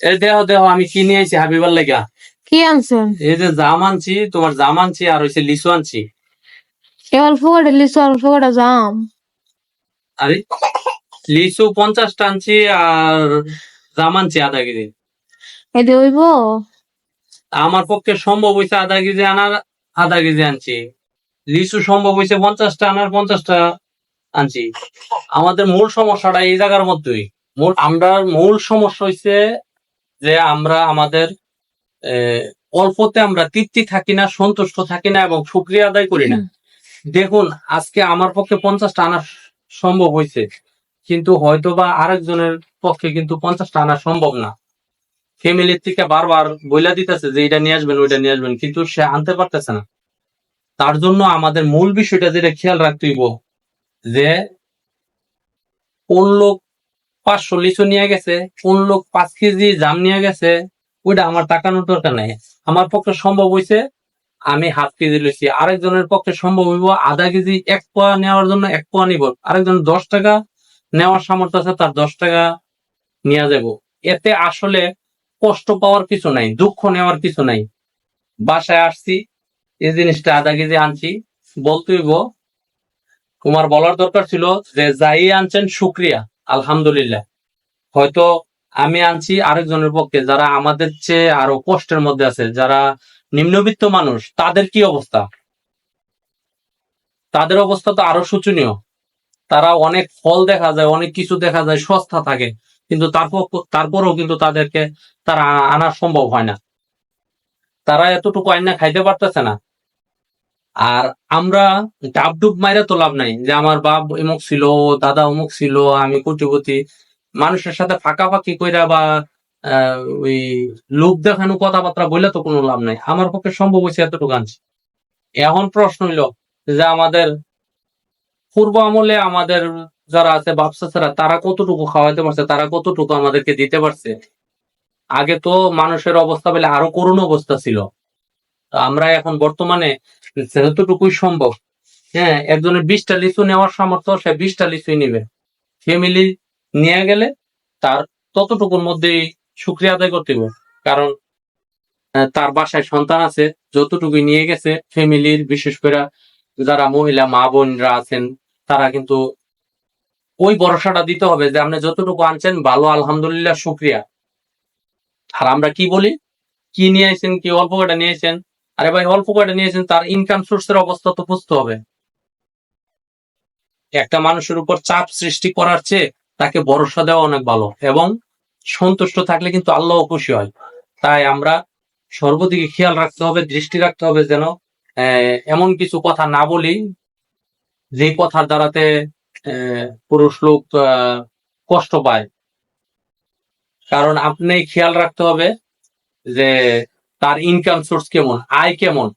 এই দেহ দেহ আমি কি নিয়ে আইছি হাবিবার লেগা। কি আনছেন? এই যে জাম আনছি তোমার জাম আনছি আর হইছে লিচু আনছি। এ অল্প করে লিচু অল্প করে জাম। আরে লিচু পঞ্চাশটা আনছি আর জাম আনছি আধা কেজি। এদি হইব? আমার পক্ষে সম্ভব হয়েছে আধা কেজি আনার আধা কেজি আনছি। লিচু সম্ভব হয়েছে পঞ্চাশটা আনার পঞ্চাশটা আনছি। আমাদের মূল সমস্যাটা এই জায়গার মধ্যেই। মূল আমরা মূল সমস্যা হয়েছে যে আমরা আমাদের অল্পতে আমরা তৃপ্তি থাকি না সন্তুষ্ট থাকি না এবং সুক্রিয়া আদায় করি না। দেখুন আজকে আমার পক্ষে পঞ্চাশটা আনা সম্ভব হয়েছে কিন্তু হয়তো বা আরেকজনের পক্ষে কিন্তু পঞ্চাশটা আনা সম্ভব না। ফ্যামিলির থেকে বারবার বইলা দিতেছে যে এটা নিয়ে আসবেন ওইটা নিয়ে আসবেন কিন্তু সে আনতে পারতেছে না। তার জন্য আমাদের মূল বিষয়টা যেটা খেয়াল রাখতে হইব যে কোন লোক পাঁচশো লিচু নিয়ে গেছে, কোন লোক পাঁচ কেজি জাম নিয়ে গেছে, ওইটা আমার টাকানোর দরকার নাই। আমার পক্ষে সম্ভব হয়েছে আমি হাফ কেজি লইছি। আরেকজনের পক্ষে সম্ভব হইব আধা কেজি, এক পোয়া নেওয়ার জন্য এক পোয়া নিব। আরেকজন দশ টাকা নেওয়ার সামর্থ্য আছে, তার দশ টাকা নিয়ে যাব। এতে আসলে কষ্ট পাওয়ার কিছু নাই, দুঃখ নেওয়ার কিছু নাই। বাসায় আসছি, এই জিনিসটা আধা কেজি আনছি, বলতে হইব, তোমার বলার দরকার ছিল যে যাই আনছেন, শুক্রিয়া। আলহামদুলিল্লাহ। হয়তো আমি আনছি আরেকজনের পক্ষে, যারা আমাদের চেয়ে আরও কষ্টের মধ্যে আছে, যারা নিম্নবিত্ত মানুষ, তাদের কি অবস্থা? তাদের অবস্থা তো আরও শোচনীয়। তারা অনেক ফল দেখা যায়, অনেক কিছু দেখা যায়, সস্তা থাকে, কিন্তু তারপর তারপরেও কিন্তু তাদেরকে তারা আনা সম্ভব হয় না। তারা এতটুকু আইনা খাইতে পারতেছে না। আর আমরা ডাবডুব মাইরা তো লাভ নাই যে আমার বাপ অমুক ছিল, দাদা অমুক ছিল, আমি কোটিপতি। মানুষের সাথে ফাঁকাফাঁকি কইরা বা ওই লোক দেখানো কথাবার্তা বললে তো কোনো লাভ নাই। আমার পক্ষে সম্ভব হয়েছে এতটুকু আনছি। এখন প্রশ্ন হইল যে আমাদের পূর্ব আমলে আমাদের যারা আছে বাপসাচারা তারা কতটুকু খাওয়াইতে পারছে, তারা কতটুকু আমাদেরকে দিতে পারছে? আগে তো মানুষের অবস্থা বলে আরও করুণ অবস্থা ছিল। আমরা এখন বর্তমানে যতটুকুই সম্ভব। হ্যাঁ একজনের বিশটা লিচু নেওয়ার সামর্থ্য, সে বিশটা লিচুই নিবে। ফ্যামিলি নিয়ে গেলে তার ততটুকুর মধ্যেই শুক্রিয়া আদায় করতে হবে কারণ তার বাসায় সন্তান আছে, যতটুকুই নিয়ে গেছে, ফ্যামিলির বিশেষ করে যারা মহিলা, মা বোনরা আছেন, তারা কিন্তু ওই ভরসাটা দিতে হবে যে আপনি যতটুকু আনছেন, ভালো, আলহামদুলিল্লাহ শুক্রিয়া আর আমরা কি বলি? কি নিয়ে আসেন কি অল্প কয়টা নিয়েছেন আরে ভাই, অল্প কয়টা নিয়েছেন, তার ইনকাম সোর্সের অবস্থা তো বুঝতে হবে। একটা মানুষের উপর চাপ সৃষ্টি করার চেয়ে তাকে ভরসা দেওয়া অনেক ভালো এবং সন্তুষ্ট থাকলে কিন্তু আল্লাহ খুশি হয়। তাই আমরা সর্বদিকে খেয়াল রাখতে হবে, দৃষ্টি রাখতে হবে যেন এমন কিছু কথা না বলি যে কথার দ্বারাতে পুরুষ লোক কষ্ট পায়। কারণ আপনি খেয়াল রাখতে হবে যে তার ইনকাম সোর্স কেমন? আয় কেমন?